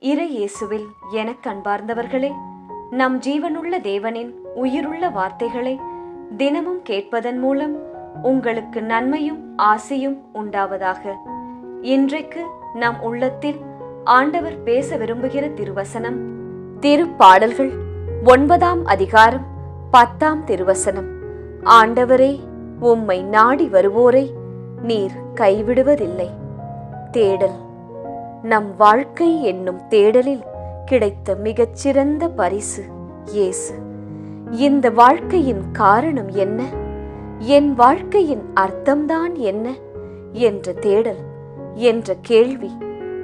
இறை இயேசுவில் எனக் கண்பார்ந்தவர்களே நம் ஜீவனுள்ள தேவனின் உயிருள்ள வார்த்தைகளை தினமும் கேட்பதன் மூலம் உங்களுக்கு நன்மையும் ஆசையும் உண்டாவதாக. இன்றைக்கு நம் உள்ளத்தில் ஆண்டவர் பேச விரும்புகிற திருவசனம் திருப்பாடல்கள் ஒன்பதாம் அதிகாரம் பத்தாம் திருவசனம். ஆண்டவரே உம்மை நாடி வருவோரை நீர் கைவிடுவதில்லை. தேடல். நம் வாழ்க்கை என்னும் தேடலில் கிடைத்த மிகச்சிறந்த பரிசு இயேசு. இந்த வாழ்க்கையின் காரணம் என்ன? என் வாழ்க்கையின் அர்த்தம்தான் என்ன? என்ற தேடல் என்ற கேள்வி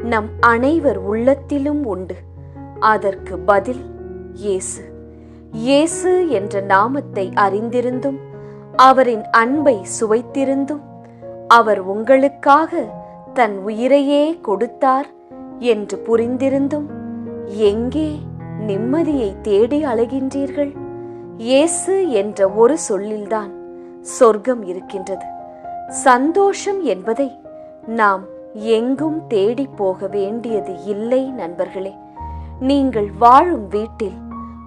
நம் அனைவர் உள்ளத்திலும் உண்டு. அதற்கு பதில் இயேசு. இயேசு என்ற நாமத்தை அறிந்திருந்தும் அவரின் அன்பை சுவைத்திருந்தும் அவர் உங்களுக்காக தன் உயிரையே கொடுத்தார் என்று புரிந்திருந்தும் எங்கே நிம்மதியை தேடி அலைகின்றீர்கள்? இயேசு என்ற ஒரு சொல்லில்தான் சொர்க்கம் இருக்கின்றது. சந்தோஷம் என்பதை நாம் எங்கும் தேடி போக வேண்டியது இல்லை நண்பர்களே. நீங்கள் வாழும் வீட்டில்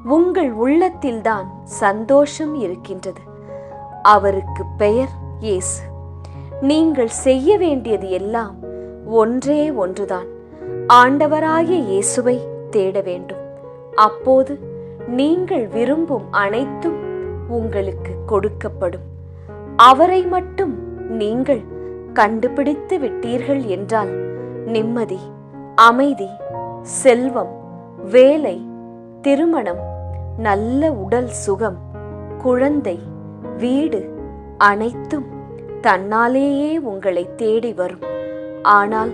உங்கள் உள்ளத்தில்தான் சந்தோஷம் இருக்கின்றது. அவருக்கு பெயர் இயேசு. நீங்கள் செய்ய வேண்டியது எல்லாம் ஒன்றே ஒன்றுதான். ஆண்டவராய இயேசுவை தேட வேண்டும். அப்போது நீங்கள் விரும்பும் அனைத்தும் உங்களுக்கு கொடுக்கப்படும். அவரை மட்டும் நீங்கள் கண்டுபிடித்து விட்டீர்கள் என்றால் நிம்மதி அமைதி செல்வம் வேலை திருமணம் நல்ல உடல் சுகம் குழந்தை வீடு அனைத்தும் தன்னாலேயே உங்களை தேடி வரும். ஆனால்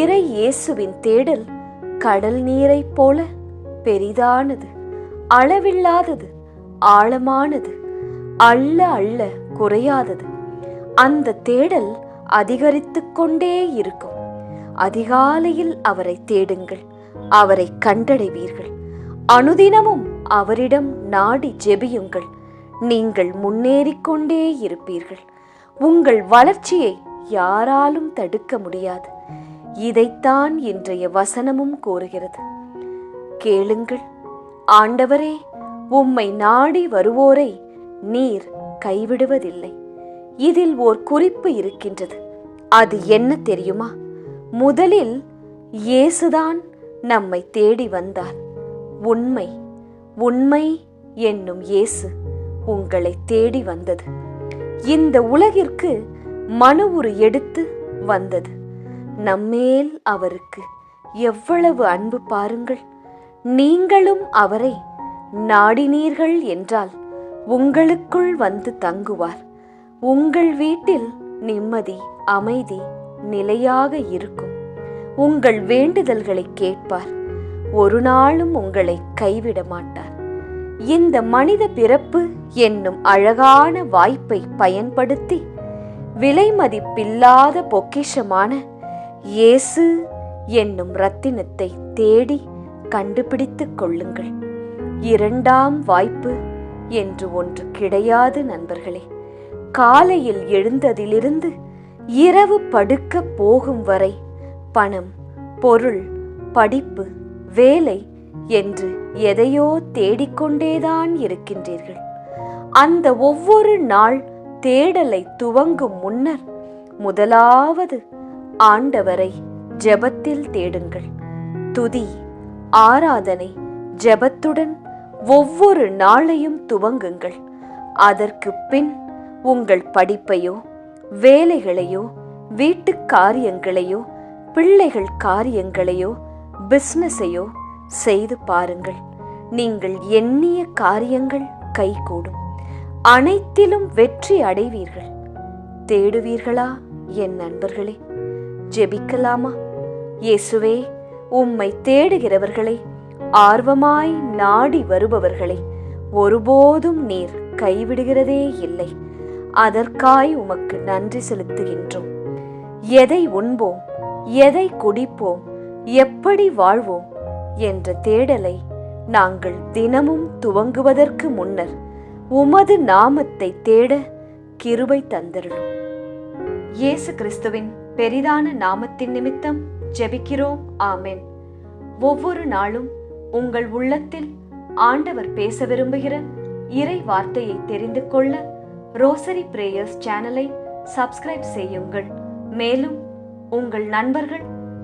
இறை இயேசுவின் தேடல் கடல் நீரைப் போல பெரிதானது அளவில்லாதது ஆழமானது அள்ள அள்ள குறையாதது. அந்த தேடல் அதிகரித்து கொண்டே இருக்கும். அதிகாலையில் அவரை தேடுங்கள் அவரை கண்டடைவீர்கள். அனுதினமும் அவரிடம் நாடி ஜெபியுங்கள் நீங்கள் முன்னேறிக்கொண்டே இருப்பீர்கள். உங்கள் வளர்ச்சியை யாராலும் தடுக்க முடியாது. இதைத்தான் இன்றைய வசனமும் கூறுகிறது. கேளுங்கள் ஆண்டவரே உம்மை நாடி வருவோரை நீர் கைவிடுவதில்லை. இதில் ஓர் குறிப்பு இருக்கின்றது. அது என்ன தெரியுமா? முதலில் இயேசுதான் நம்மை தேடி வந்தார். உண்மை உண்மை என்னும் இயேசு உங்களை தேடி வந்தது. இந்த உலகிற்கு மனு உரு எடுத்து வந்தது. நம்மேல் அவருக்கு எவ்வளவு அன்பு பாருங்கள். நீங்களும் அவரை நாடினீர்கள் என்றால் உங்களுக்குள் வந்து தங்குவார். உங்கள் வீட்டில் நிம்மதி அமைதி நிலையாக இருக்கும். உங்கள் வேண்டுதல்களை கேட்பார். ஒரு நாளும் உங்களை கைவிட மாட்டார். இந்த மனித பிறப்பு என்னும் அழகான வாய்ப்பை பயன்படுத்தி விலை மதிப்பில்லாத பொக்கிஷமான இயேசு என்னும் ரத்தினத்தை தேடி கண்டுபிடித்துக் கொள்ளுங்கள். இரண்டாம் வாய்ப்பு என்று ஒன்று கிடையாது நண்பர்களே. காலையில் எழுந்ததிலிருந்து இரவு படுக்க போகும் வரை பணம் பொருள் படிப்பு வேலை என்று எதையோ தேடிக்கொண்டேதான் இருக்கின்றீர்கள். அந்த ஒவ்வொரு நாள் தேடலை துவங்கும் முன்னர் முதலாவது ஆண்டவரை ஜெபத்தில் தேடுங்கள். துதி ஆராதனை ஜெபத்துடன் ஒவ்வொரு நாளையும் துவங்குங்கள். அதற்கு பின் உங்கள் படிப்பையோ வேலைகளையோ வீட்டு காரியங்களையோ பிள்ளைகள் காரியங்களையோ பிசினஸையோ செய்து பாருங்கள். நீங்கள் எண்ணிய காரியங்கள் கைகூடும். அனைத்திலும் வெற்றி அடைவீர்கள். தேடுவீர்களா என் நண்பர்களே? ஜெபிக்கலாமா? இயேசுவே உம்மை தேடுகிறவர்களை ஆர்வமாய் நாடி வருபவர்களை ஒருபோதும் நீர் கைவிடுகிறதே இல்லை. அதற்காய் உமக்கு நன்றி செலுத்துகின்றோம். எதை உண்போம் எதை குடிப்போம் எப்படி வாழ்வோம் என்ற தேடலை நாங்கள் தினமும் துவங்குவதற்கு முன்னர் உமது நாமத்தை தேட கிருபை தந்தருளும். இயேசு கிறிஸ்துவின் பெரிதான நாமத்தின் நிமித்தம் ஜெபிக்கிறோம். ஆமென். ஒவ்வொரு நாளும் உங்கள் உள்ளத்தில் ஆண்டவர் பேச விரும்புகிற இறை வார்த்தையை தெரிந்து கொள்ள ரோசரி பிரேயர்ஸ் சேனலை சப்ஸ்கிரைப் செய்யுங்கள். மேலும் உங்கள் நண்பர்கள்